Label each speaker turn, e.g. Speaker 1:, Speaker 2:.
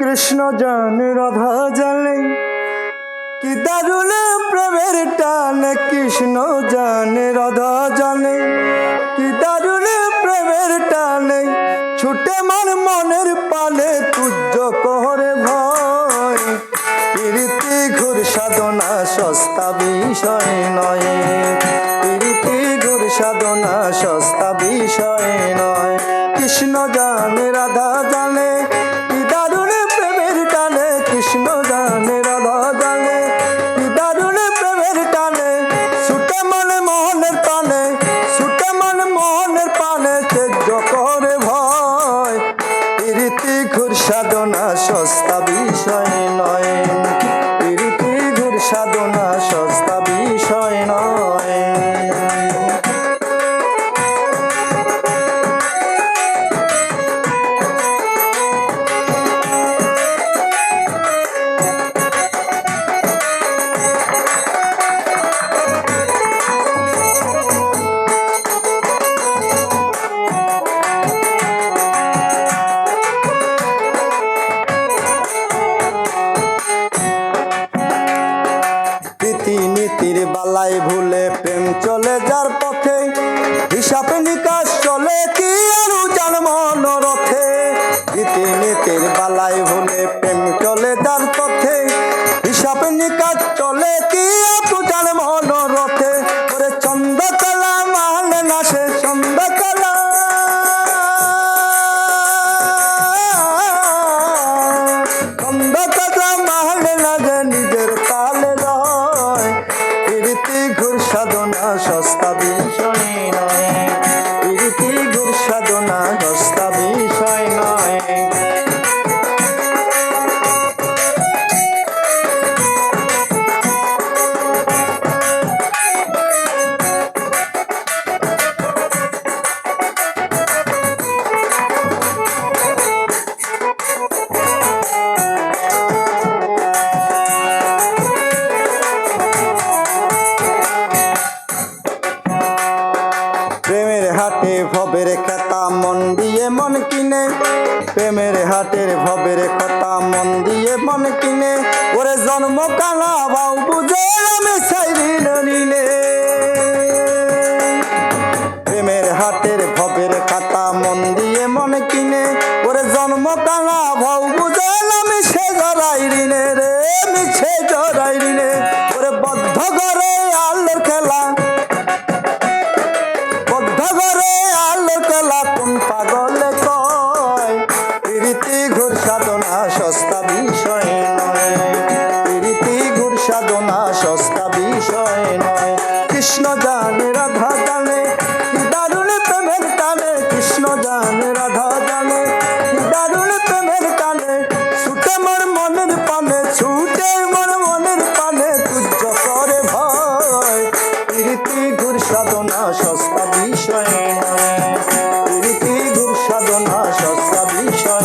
Speaker 1: কৃষ্ণ জানে রাধা জানে। কি দারুণ প্রেমের টানে কৃষ্ণ জানে রাধা জানে। কি দারুণ প্রেমের টানে ছুটে মার মনের পানে তুজ্জ করে ভয়। প্রীতি ঘুর সাধনা, সস্তা বিষয় নয়। প্রীতি ঘুর সাধনা, সস্তা বিষয় নয়। কৃষ্ণ জানে প্রীতি ঘুর সাধনা সস্তা বিষয় নয়। রীতি বালাই ভুলে প্রেম চলে যার পথে, হিসাব নিকাশ চলে কি আরু জন্ম রথে? রীতি বালাই ভুলে প্রেম চলে যার পথে, হিসাব নিকাশ চলে কি সস্তা বিষয় হাটে ভবের খেতা মন দিয়ে মন কিনে। প্রেমের হাটের ভবের কথা মন দিয়ে মন কিনে। ওরে জন্ম কালা বাউ বুঝে আমি সাইরি গুর সাধনা, সস্তা বিষয় নয়। প্রীতি গুর সাধনা, সস্তা বিষয় নয়। কৃষ্ণ জান রাধা জানে দারুণ প্রেমের টানে কৃষ্ণ জান রাধা জানে দারুণ প্রেমের টানে ছুটে মোর মনের পানে, ছুটে মোর মনের পানে তুজ্জ করে ভয়। প্রীতি গুর সাধনা, সস্তা বিষয় নয়। প্রীতি গুর সাধনা, সস্তা বিষয়